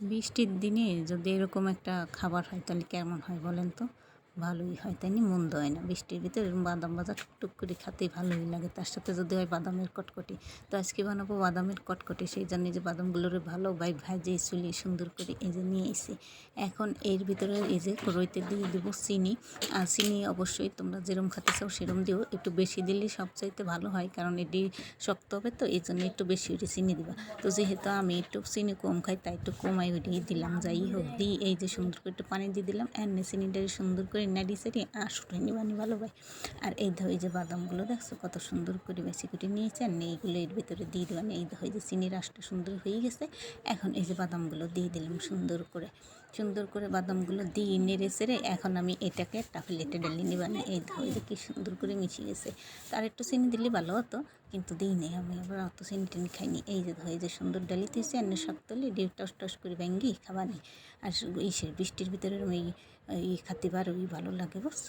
বৃষ্টির দিনে যদি এরকম একটা খাবার হয় তাহলে কেমন হয় বলেন তো? ভালোই হয়, তাই না? মন্দ হয় না। বৃষ্টির ভিতরে বাদাম ভাজা টুকটুক করে খেতে ভালোই লাগে। তার সাথে যদি হয় বাদামের কটকটি। তো আজকে বানাবো বাদামের কটকটি। সেই জন্য যে বাদামগুলোরে ভালো বাই ভাজে চুলি সুন্দর করে এই যে নিয়ে এসে এখন এর ভিতরে এই যে রইতে দিয়ে দেবো চিনি। আর চিনি অবশ্যই তোমরা যেরম খেতে চাও সেরম দিও। একটু বেশি দিলে সবচাইতে ভালো হয়, কারণ এটি শক্ত হবে তো, এই জন্য একটু বেশি করে চিনি দিবা। তো যেহেতু আমি একটু চিনি কম খাই, তাই একটু কমাই ওইটাই দিলাম। যাই হোক দিই এই যে সুন্দর করে একটু পানি দিয়ে দিলাম। এনে চিনিটা সুন্দর করে নাড়ি সেটি আর শুটে নিবানি ভালো ভাই। আর এই ধর যে বাদামগুলো দেখছ, কত সুন্দর করে বেশি করে নিয়েছে, আর এইগুলো এর ভিতরে দিয়ে দেবেন এই ধর যে চিনি রাসটা সুন্দর হয়ে গেছে, এখন এই যে বাদামগুলো দিয়ে দিলাম সুন্দর করে। সুন্দর করে বাদামগুলো দিয়ে নেড়ে সেড়ে এখন আমি এটাকে একটা প্লেটে ডেলে নিবানি এই ধর যে কি সুন্দর করে মিশিয়ে গেছে। তার একটু চিনি দিলে ভালো হতো কিন্তু দিই নাই। আমি আবার অত সেন্টেন খাইনি। এই যে ধরে যে সুন্দর ডালি দিয়েছে এনে সব হলে ডিউ টস টস করে ভেঙ্গি নেই আর ইসের বৃষ্টির ভিতরে ওই ওই খাতে বার ওই ভালো লাগে, বুঝছ?